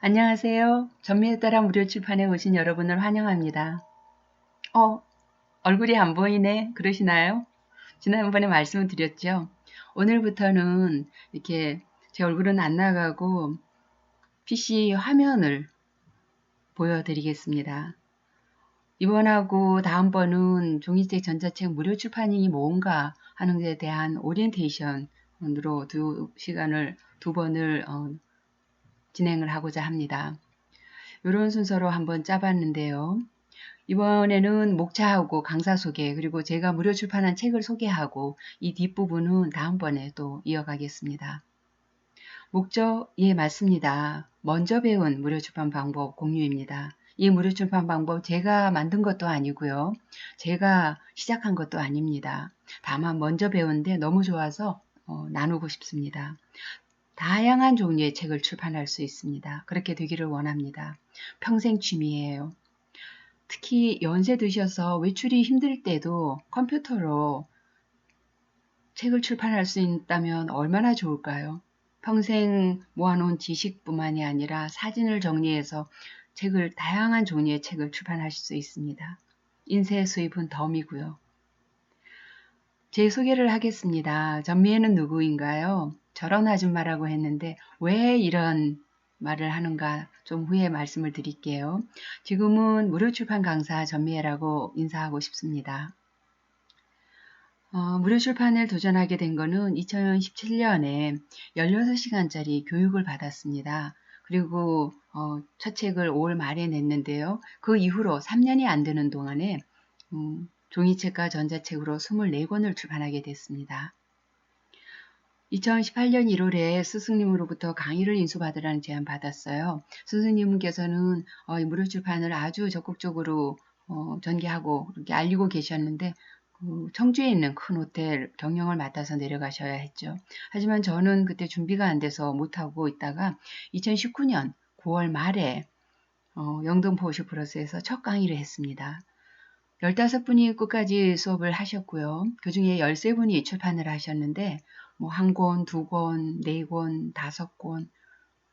안녕하세요. 전미에 따라 무료 출판에 오신 여러분을 환영합니다. 어, 얼굴이 안 보이네. 그러시나요? 지난번에 말씀을 드렸죠. 오늘부터는 이렇게 제 얼굴은 안 나가고 PC 화면을 보여드리겠습니다. 이번하고 다음번은 종이책 전자책 무료 출판이 뭔가 하는 데 대한 오리엔테이션으로 두 시간을 두 번을 어, 진행을 하고자 합니다. 이런 순서로 한번 짜봤는데요. 이번에는 목차하고 강사 소개 그리고 제가 무료 출판한 책을 소개하고 이 뒷부분은 다음번에 또 이어가겠습니다. 목적 예 맞습니다. 먼저 배운 무료 출판 방법 공유입니다. 이 무료 출판 방법 제가 만든 것도 아니고요. 제가 시작한 것도 아닙니다. 다만 먼저 배운데 너무 좋아서 어, 나누고 싶습니다. 다양한 종류의 책을 출판할 수 있습니다. 그렇게 되기를 원합니다. 평생 취미예요. 특히 연세 드셔서 외출이 힘들 때도 컴퓨터로 책을 출판할 수 있다면 얼마나 좋을까요? 평생 모아놓은 지식뿐만이 아니라 사진을 정리해서 책을 다양한 종류의 책을 출판하실 수 있습니다. 인쇄 수입은 덤이고요. 제 소개를 하겠습니다. 전미애는 누구인가요? 저런 아줌마라고 했는데 왜 이런 말을 하는가 좀 후에 말씀을 드릴게요. 지금은 무료 출판 강사 전미애라고 인사하고 싶습니다. 어, 무료 출판을 도전하게 된 거는 2017년에 16시간짜리 교육을 받았습니다. 그리고 어, 첫 책을 5월 말에 냈는데요. 그 이후로 3년이 안 되는 동안에 음, 종이책과 전자책으로 24권을 출판하게 됐습니다. 2018년 1월에 스승님으로부터 강의를 인수받으라는 제안 받았어요. 스승님께서는 어, 무료 출판을 아주 적극적으로 어, 전개하고 그렇게 알리고 계셨는데 그 청주에 있는 큰 호텔 경영을 맡아서 내려가셔야 했죠. 하지만 저는 그때 준비가 안 돼서 못하고 있다가 2019년 9월 말에 어, 영등포 오쇼플러스에서 첫 강의를 했습니다. 15분이 끝까지 수업을 하셨고요. 그 중에 13분이 출판을 하셨는데 뭐 한 권, 두 권, 네 권, 다섯 권,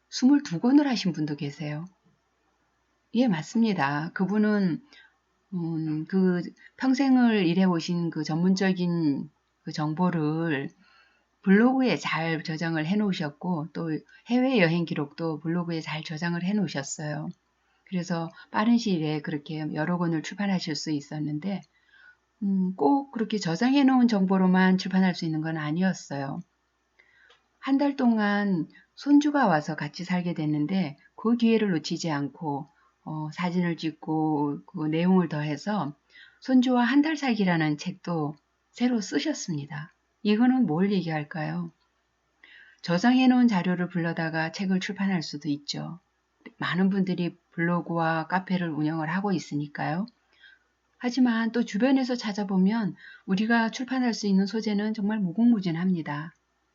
22권을 하신 분도 계세요. 예, 맞습니다. 그분은 음, 그 평생을 일해오신 그 전문적인 그 정보를 블로그에 잘 저장을 해 놓으셨고 또 해외 여행 기록도 블로그에 잘 저장을 해 놓으셨어요. 그래서 빠른 시일에 그렇게 여러 권을 출판하실 수 있었는데 음, 꼭 그렇게 저장해 놓은 정보로만 출판할 수 있는 건 아니었어요. 한 달 동안 손주가 와서 같이 살게 됐는데 그 기회를 놓치지 않고 어, 사진을 찍고 그 내용을 더해서 손주와 한 달 살기라는 책도 새로 쓰셨습니다. 이거는 뭘 얘기할까요? 저장해 놓은 자료를 불러다가 책을 출판할 수도 있죠. 많은 분들이 블로그와 카페를 운영을 하고 있으니까요. 하지만 또 주변에서 찾아보면 우리가 출판할 수 있는 소재는 정말 무궁무진합니다.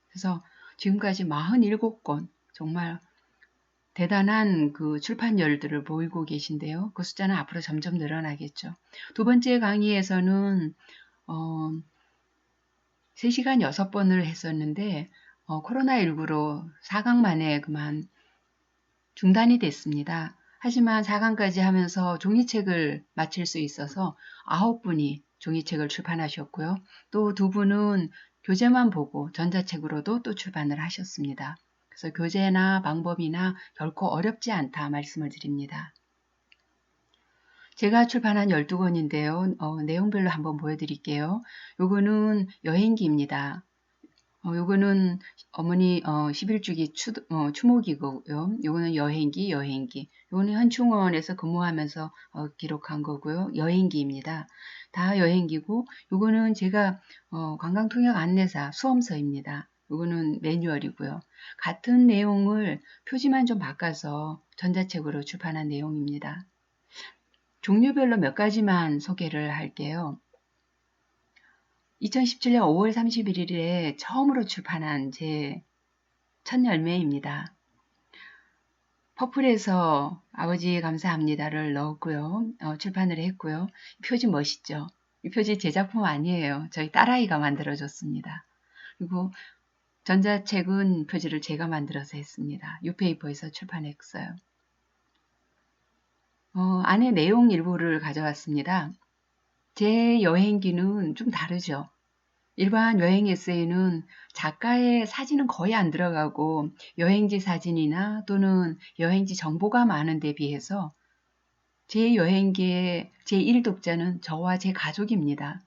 그래서 지금까지 47권 정말 대단한 그 출판열들을 보이고 계신데요. 그 숫자는 앞으로 점점 늘어나겠죠. 두 번째 강의에서는 어, 3시간 6번을 했었는데 어, 코로나19로 4강 만에 그만 중단이 됐습니다. 하지만 4강까지 하면서 종이책을 마칠 수 있어서 9분이 종이책을 출판하셨고요. 또 두 분은 교재만 보고 전자책으로도 또 출판을 하셨습니다. 그래서 교재나 방법이나 결코 어렵지 않다 말씀을 드립니다. 제가 출판한 12권인데요. 어, 내용별로 한번 보여드릴게요. 요거는 여행기입니다. 어, 요거는 어머니 어, 11주기 추, 어, 추모기고요. 요거는 여행기, 여행기. 요거는 현충원에서 근무하면서 어, 기록한 거고요. 여행기입니다. 다 여행기고 요거는 제가 어, 관광통역 안내사 수험서입니다. 요거는 매뉴얼이고요. 같은 내용을 표지만 좀 바꿔서 전자책으로 출판한 내용입니다. 종류별로 몇 가지만 소개를 할게요. 2017년 5월 31일에 처음으로 출판한 제 첫 열매입니다. 퍼플에서 아버지 감사합니다를 넣었고요. 어, 출판을 했고요. 표지 멋있죠? 이 표지 제 작품 아니에요. 저희 딸아이가 만들어줬습니다. 그리고 전자책은 표지를 제가 만들어서 했습니다. 유페이퍼에서 출판했어요. 어, 안에 내용 일부를 가져왔습니다. 제 여행기는 좀 다르죠. 일반 여행 에세이는 작가의 사진은 거의 안 들어가고 여행지 사진이나 또는 여행지 정보가 많은 데 비해서 제 여행기의 제1 독자는 저와 제 가족입니다.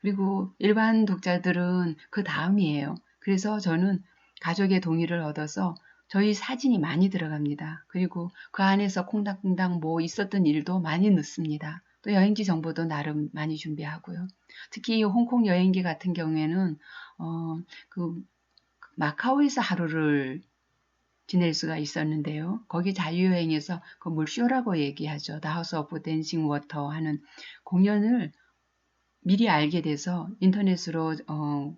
그리고 일반 독자들은 그 다음이에요. 그래서 저는 가족의 동의를 얻어서 저희 사진이 많이 들어갑니다. 그리고 그 안에서 콩닥콩닥 뭐 있었던 일도 많이 넣습니다. 또 여행지 정보도 나름 많이 준비하고요. 특히 홍콩 여행기 같은 경우에는 어, 그 마카오에서 하루를 지낼 수가 있었는데요. 거기 자유여행에서 그 물쇼라고 얘기하죠. House of Dancing Water 하는 공연을 미리 알게 돼서 인터넷으로 어,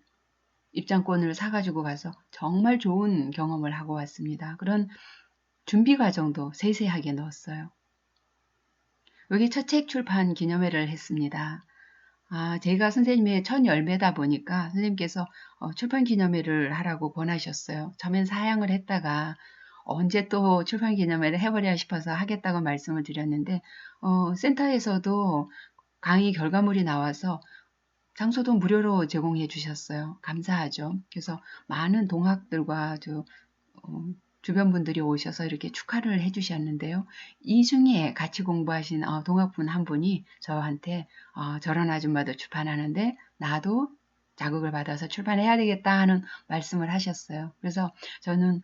입장권을 사가지고 가서 정말 좋은 경험을 하고 왔습니다. 그런 준비 과정도 세세하게 넣었어요. 여기 첫 책 출판 기념회를 했습니다. 아, 제가 선생님의 첫 열매다 보니까 선생님께서 어, 출판 기념회를 하라고 권하셨어요. 처음엔 사양을 했다가 언제 또 출판 기념회를 해버려 싶어서 하겠다고 말씀을 드렸는데 어, 센터에서도 강의 결과물이 나와서 장소도 무료로 제공해 주셨어요. 감사하죠. 그래서 많은 동학들과 저, 어, 주변 분들이 오셔서 이렇게 축하를 해 주셨는데요. 이 중에 같이 공부하신 어, 동학분 한 분이 저한테 어, 저런 아줌마도 출판하는데 나도 자극을 받아서 출판해야 되겠다 하는 말씀을 하셨어요. 그래서 저는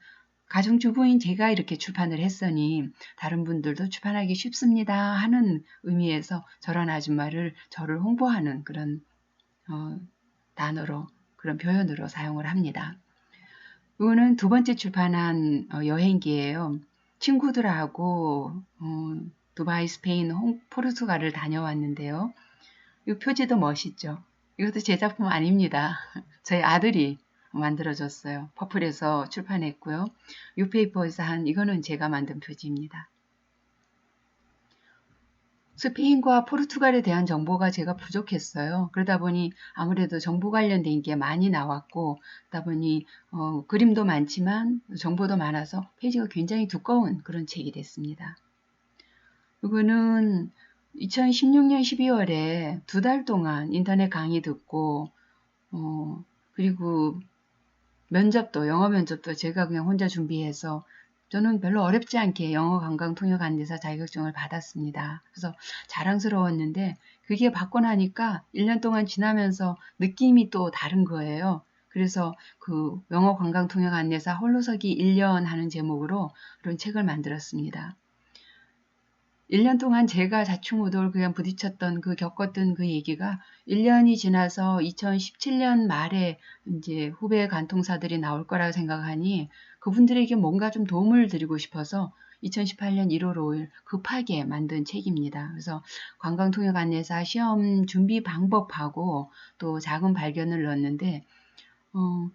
가정주부인 제가 이렇게 출판을 했으니 다른 분들도 출판하기 쉽습니다 하는 의미에서 저런 아줌마를 저를 홍보하는 그런 어, 단어로 그런 표현으로 사용을 합니다. 이거는 두 번째 출판한 어, 여행기예요. 친구들하고 어, 두바이, 스페인, 홍, 포르투갈을 다녀왔는데요. 이 표지도 멋있죠. 이것도 제 작품 아닙니다. 저희 아들이 만들어졌어요. 퍼플에서 출판했고요. 유페이퍼에서 한 이거는 제가 만든 표지입니다. 스페인과 포르투갈에 대한 정보가 제가 부족했어요. 그러다 보니 아무래도 정보 관련된 게 많이 나왔고, 그러다 보니 어, 그림도 많지만 정보도 많아서 페이지가 굉장히 두꺼운 그런 책이 됐습니다. 이거는 2016년 12월에 두 달 동안 인터넷 강의 듣고, 어, 그리고 면접도, 영어 면접도 제가 그냥 혼자 준비해서 저는 별로 어렵지 않게 영어 관광 통역 안내사 자격증을 받았습니다. 그래서 자랑스러웠는데 그게 받고 나니까 1년 동안 지나면서 느낌이 또 다른 거예요. 그래서 그 영어 관광 통역 안내사 홀로서기 1년 하는 제목으로 그런 책을 만들었습니다. 1년 동안 제가 자충우돌 그냥 부딪혔던 그 겪었던 그 얘기가 1년이 지나서 2017년 말에 이제 후배 간통사들이 나올 거라고 생각하니 그분들에게 뭔가 좀 도움을 드리고 싶어서 2018년 1월 5일 급하게 만든 책입니다. 그래서 관광통역 안내사 시험 준비 방법하고 또 작은 발견을 넣었는데 어,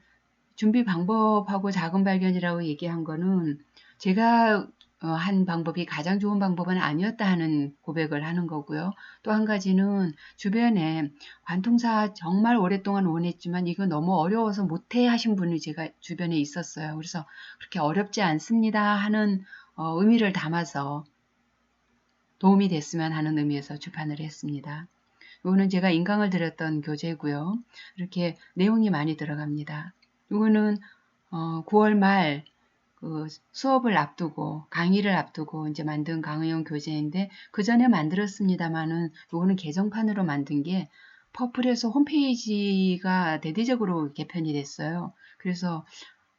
준비 방법하고 작은 발견이라고 얘기한 거는 제가 어, 한 방법이 가장 좋은 방법은 아니었다 하는 고백을 하는 거고요. 또 한 가지는 주변에 관통사 정말 오랫동안 원했지만 이거 너무 어려워서 못해 하신 분이 제가 주변에 있었어요. 그래서 그렇게 어렵지 않습니다 하는 어, 의미를 담아서 도움이 됐으면 하는 의미에서 출판을 했습니다. 이거는 제가 인강을 드렸던 교재고요. 이렇게 내용이 많이 들어갑니다. 이거는 어, 9월 말 그 수업을 앞두고 강의를 앞두고 이제 만든 강의용 교재인데 그 전에 만들었습니다만은 요거는 개정판으로 만든 게 퍼플에서 홈페이지가 대대적으로 개편이 됐어요. 그래서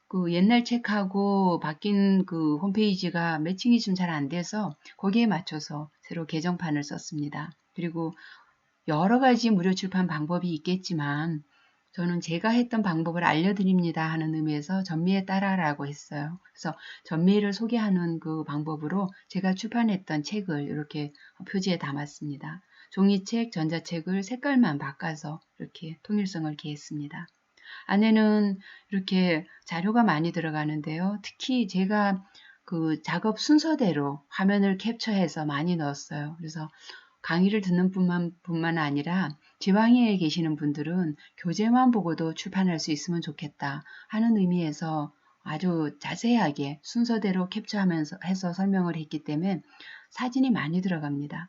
그 옛날 책하고 바뀐 그 홈페이지가 매칭이 좀 잘 안 돼서 거기에 맞춰서 새로 개정판을 썼습니다. 그리고 여러 가지 무료 출판 방법이 있겠지만 저는 제가 했던 방법을 알려드립니다 하는 의미에서 전미에 따라라고 했어요. 그래서 전미를 소개하는 그 방법으로 제가 출판했던 책을 이렇게 표지에 담았습니다. 종이책, 전자책을 색깔만 바꿔서 이렇게 통일성을 기했습니다. 안에는 이렇게 자료가 많이 들어가는데요. 특히 제가 그 작업 순서대로 화면을 캡처해서 많이 넣었어요. 그래서 강의를 듣는 뿐만, 뿐만 아니라 지방에 계시는 분들은 교재만 보고도 출판할 수 있으면 좋겠다 하는 의미에서 아주 자세하게 순서대로 캡처하면서 해서 설명을 했기 때문에 사진이 많이 들어갑니다.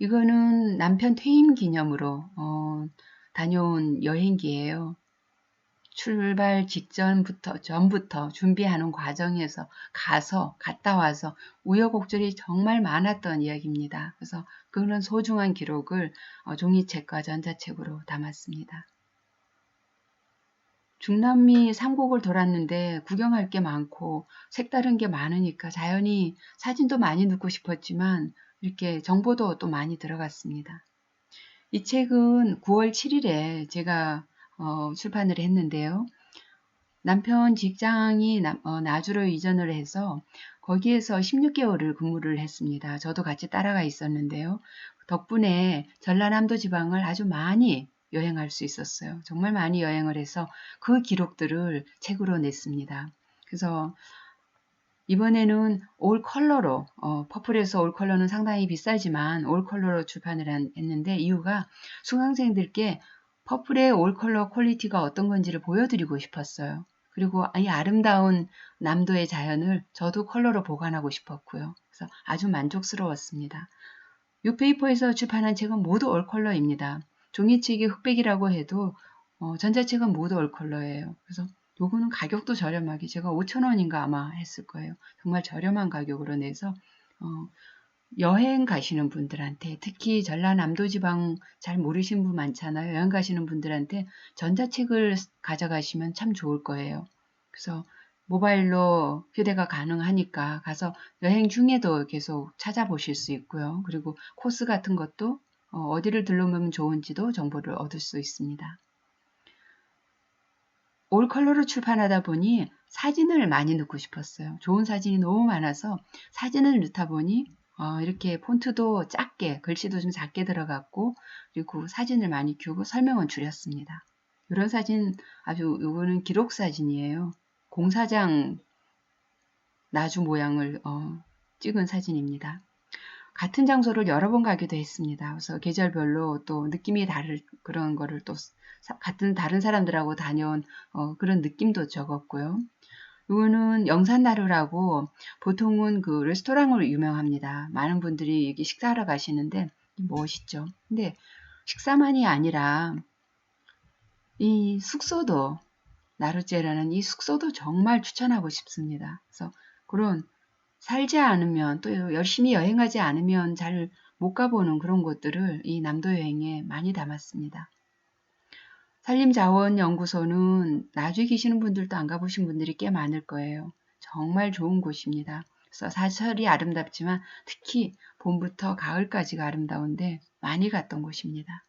이거는 남편 퇴임 기념으로 어, 다녀온 여행기예요. 출발 직전부터 전부터 준비하는 과정에서 가서 갔다 와서 우여곡절이 정말 많았던 이야기입니다. 그래서 그런 소중한 기록을 어, 종이책과 전자책으로 담았습니다. 중남미 3국을 돌았는데 구경할 게 많고 색다른 게 많으니까 자연히 사진도 많이 넣고 싶었지만 이렇게 정보도 또 많이 들어갔습니다. 이 책은 9월 7일에 제가 어, 출판을 했는데요. 남편 직장이 나, 어, 나주로 이전을 해서 거기에서 16개월을 근무를 했습니다. 저도 같이 따라가 있었는데요. 덕분에 전라남도 지방을 아주 많이 여행할 수 있었어요. 정말 많이 여행을 해서 그 기록들을 책으로 냈습니다. 그래서 이번에는 올 컬러로 어, 퍼플에서 올 컬러는 상당히 비싸지만 올 컬러로 출판을 한, 했는데 이유가 수강생들께 퍼플의 올 컬러 퀄리티가 어떤 건지를 보여드리고 싶었어요. 그리고 이 아름다운 남도의 자연을 저도 컬러로 보관하고 싶었고요. 그래서 아주 만족스러웠습니다. 이 페이퍼에서 출판한 책은 모두 올 컬러입니다. 종이책이 흑백이라고 해도 어, 전자책은 모두 올 컬러예요. 그래서 요거는 가격도 저렴하게 제가 5천원인가 아마 했을 거예요. 정말 저렴한 가격으로 내서 어, 여행 가시는 분들한테 특히 전라남도 지방 잘 모르신 분 많잖아요. 여행 가시는 분들한테 전자책을 가져가시면 참 좋을 거예요. 그래서 모바일로 휴대가 가능하니까 가서 여행 중에도 계속 찾아보실 수 있고요. 그리고 코스 같은 것도 어, 어디를 들러보면 좋은지도 정보를 얻을 수 있습니다. 올 컬러로 출판하다 보니 사진을 많이 넣고 싶었어요. 좋은 사진이 너무 많아서 사진을 넣다 보니 어, 이렇게 폰트도 작게 글씨도 좀 작게 들어갔고 그리고 사진을 많이 키우고 설명은 줄였습니다. 이런 사진 아주 이거는 기록 사진이에요. 공사장 나주 모양을 어, 찍은 사진입니다. 같은 장소를 여러 번 가기도 했습니다. 그래서 계절별로 또 느낌이 다를 그런 거를 또 같은 다른 사람들하고 다녀온 어, 그런 느낌도 적었고요. 이거는 영산나루라고 보통은 그 레스토랑으로 유명합니다. 많은 분들이 여기 식사하러 가시는데 멋있죠. 근데 식사만이 아니라 이 숙소도 나루제라는 이 숙소도 정말 추천하고 싶습니다. 그래서 그런 살지 않으면 또 열심히 여행하지 않으면 잘 못 가보는 그런 곳들을 이 남도 여행에 많이 담았습니다. 산림자원연구소는 나주에 계시는 분들도 안 가보신 분들이 꽤 많을 거예요. 정말 좋은 곳입니다. 그래서 사철이 아름답지만 특히 봄부터 가을까지가 아름다운데 많이 갔던 곳입니다.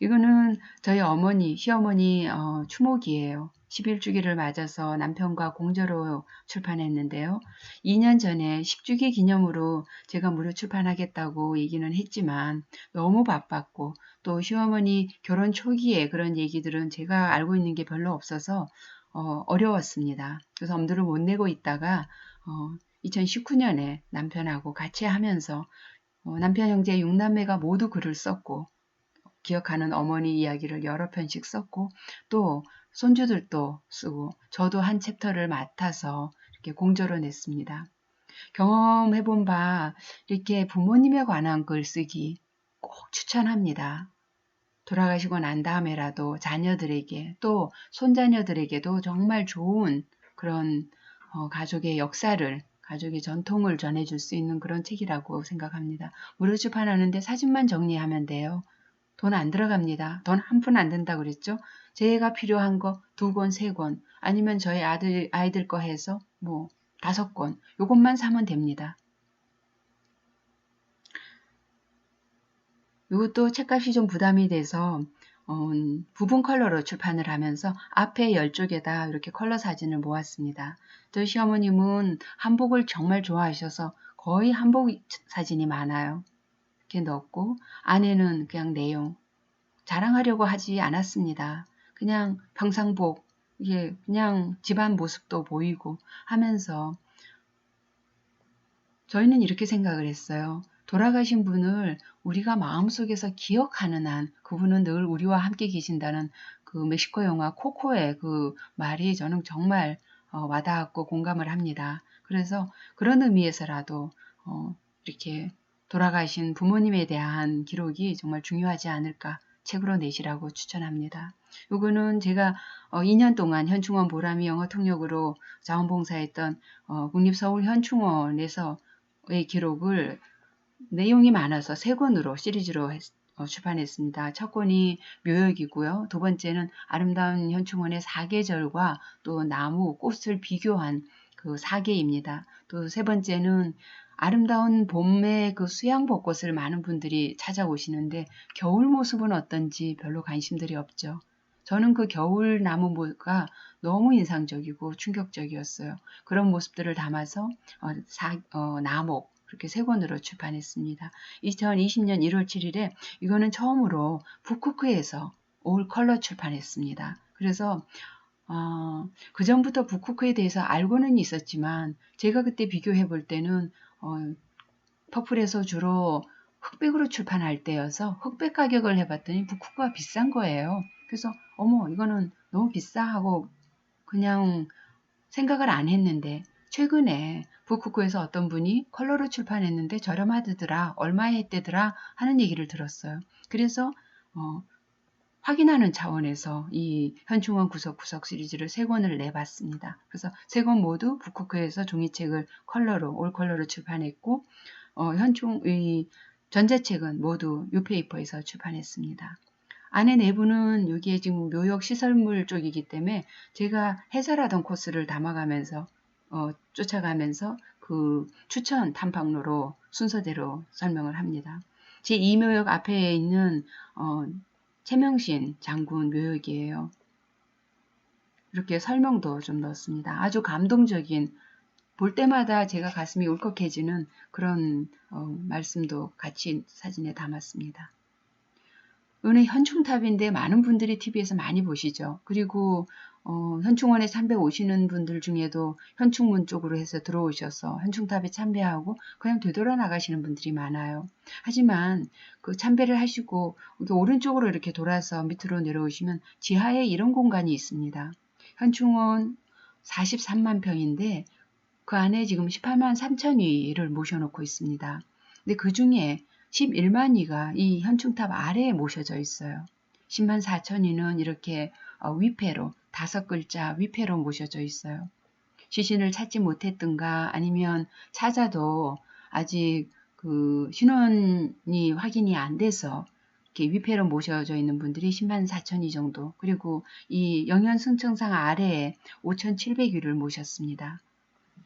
이거는 저희 어머니, 시어머니 어, 추모기예요. 11주기를 맞아서 남편과 공저로 출판했는데요. 2년 전에 10주기 기념으로 제가 무료 출판하겠다고 얘기는 했지만 너무 바빴고 또 시어머니 결혼 초기에 그런 얘기들은 제가 알고 있는 게 별로 없어서 어, 어려웠습니다. 그래서 엄두를 못 내고 있다가 어, 2019년에 남편하고 같이 하면서 어, 남편 형제 6남매가 모두 글을 썼고 기억하는 어머니 이야기를 여러 편씩 썼고 또 손주들도 쓰고 저도 한 챕터를 맡아서 이렇게 공저로 냈습니다. 경험해 본 바 이렇게 부모님에 관한 글 쓰기 꼭 추천합니다. 돌아가시고 난 다음에라도 자녀들에게 또 손자녀들에게도 정말 좋은 그런 어, 가족의 역사를 가족의 전통을 전해줄 수 있는 그런 책이라고 생각합니다. 무료 출판하는데 사진만 정리하면 돼요. 돈 안 들어갑니다. 돈 한 푼 안 든다 그랬죠? 제가 필요한 거 두 권, 세 권, 아니면 저희 아들, 아이들 거 해서 뭐 다섯 권, 요것만 사면 됩니다. 이것도 책값이 좀 부담이 돼서 어, 부분 컬러로 출판을 하면서 앞에 열쪽에다 이렇게 컬러 사진을 모았습니다. 저희 시어머님은 한복을 정말 좋아하셔서 거의 한복 사진이 많아요. 이렇게 넣었고 안에는 그냥 내용 자랑하려고 하지 않았습니다. 그냥 평상복, 이게 그냥 집안 모습도 보이고 하면서 저희는 이렇게 생각을 했어요. 돌아가신 분을 우리가 마음속에서 기억하는 한 그분은 늘 우리와 함께 계신다는 그그 멕시코 영화 코코의 그 말이 저는 정말 어, 와닿았고 공감을 합니다. 그래서 그런 의미에서라도 어, 이렇게 돌아가신 부모님에 대한 기록이 정말 중요하지 않을까 책으로 내시라고 추천합니다. 요거는 제가 어, 2년 동안 현충원 보람이 영어 통역으로 자원봉사했던 어, 국립서울현충원에서의 기록을 내용이 많아서 세 권으로 시리즈로 했, 어, 출판했습니다. 첫 권이 묘역이고요. 두 번째는 아름다운 현충원의 사계절과 또 나무, 꽃을 비교한 그 사계입니다. 또 세 번째는 아름다운 봄의 그 수양 벚꽃을 많은 분들이 찾아오시는데 겨울 모습은 어떤지 별로 관심들이 없죠. 저는 그 겨울 나무가 너무 인상적이고 충격적이었어요. 그런 모습들을 담아서 어, 사, 어, 나목 그렇게 세 권으로 출판했습니다. 2020년 1월 7일에 이거는 처음으로 북쿠크에서 올 컬러 출판했습니다. 그래서 어, 그 전부터 북쿠크에 대해서 알고는 있었지만 제가 그때 비교해 볼 때는 어, 퍼플에서 주로 흑백으로 출판할 때여서 흑백 가격을 해봤더니 북쿠크가 비싼 거예요. 그래서 어머 이거는 너무 비싸 하고 그냥 생각을 안 했는데 최근에 북쿠크에서 어떤 분이 컬러로 출판했는데 저렴하더라 얼마에 했대더라 하는 얘기를 들었어요. 그래서 어, 확인하는 차원에서 이 현충원 구석구석 시리즈를 세 권을 내봤습니다. 그래서 세 권 모두 북쿠크에서 종이책을 컬러로 올 컬러로 출판했고 어, 현충 의 전자책은 모두 유페이퍼에서 출판했습니다. 안에 내부는 여기에 지금 묘역 시설물 쪽이기 때문에 제가 해설하던 코스를 담아가면서 어, 쫓아가면서 그 추천 탐방로로 순서대로 설명을 합니다. 제 2묘역 앞에 있는 어, 최명신 장군 묘역이에요. 이렇게 설명도 좀 넣었습니다. 아주 감동적인 볼 때마다 제가 가슴이 울컥해지는 그런 어, 말씀도 같이 사진에 담았습니다. 오늘 현충탑인데 많은 분들이 TV에서 많이 보시죠. 그리고 어, 현충원에 참배 오시는 분들 중에도 현충문 쪽으로 해서 들어오셔서 현충탑에 참배하고 그냥 되돌아 나가시는 분들이 많아요. 하지만 그 참배를 하시고 오른쪽으로 이렇게 돌아서 밑으로 내려오시면 지하에 이런 공간이 있습니다. 현충원 43만 평인데 그 안에 지금 18만 3천 위를 모셔놓고 있습니다. 근데 그 중에 11만 위가 이 현충탑 아래에 모셔져 있어요. 10만 4천 위는 이렇게 어, 위패로 다섯 글자 위패로 모셔져 있어요. 시신을 찾지 못했든가 아니면 찾아도 아직 그 신원이 확인이 안 돼서 이렇게 위패로 모셔져 있는 분들이 10만 4천위 정도 그리고 이 영현 승천상 아래에 5,700위를 모셨습니다.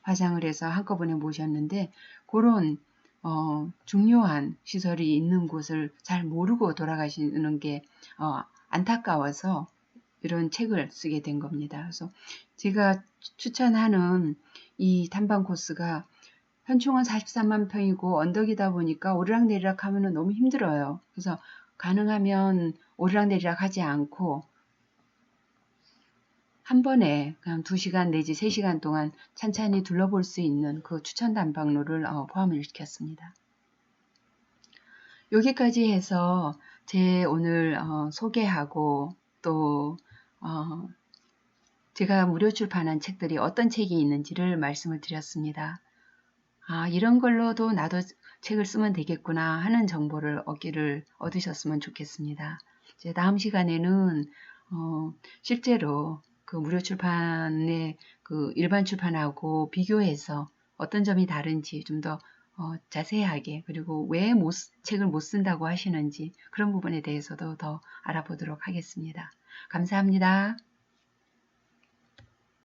화장을 해서 한꺼번에 모셨는데 그런 어, 중요한 시설이 있는 곳을 잘 모르고 돌아가시는 게 어, 안타까워서 이런 책을 쓰게 된 겁니다. 그래서 제가 추천하는 이 탐방 코스가 현충원 43만 평이고 언덕이다 보니까 오르락내리락 하면 너무 힘들어요. 그래서 가능하면 오르락내리락 하지 않고 한 번에 그냥 2시간 내지 3시간 동안 찬찬히 둘러볼 수 있는 그 추천 단방로를 어, 포함을 시켰습니다. 여기까지 해서 제 오늘 어, 소개하고 또 어, 제가 무료 출판한 책들이 어떤 책이 있는지를 말씀을 드렸습니다. 아, 이런 걸로도 나도 책을 쓰면 되겠구나 하는 정보를 얻기를 얻으셨으면 좋겠습니다. 이제 다음 시간에는 어, 실제로 그 무료 출판의 그 일반 출판하고 비교해서 어떤 점이 다른지 좀더 어, 자세하게 그리고 왜 못, 책을 못 쓴다고 하시는지 그런 부분에 대해서도 더 알아보도록 하겠습니다. 감사합니다.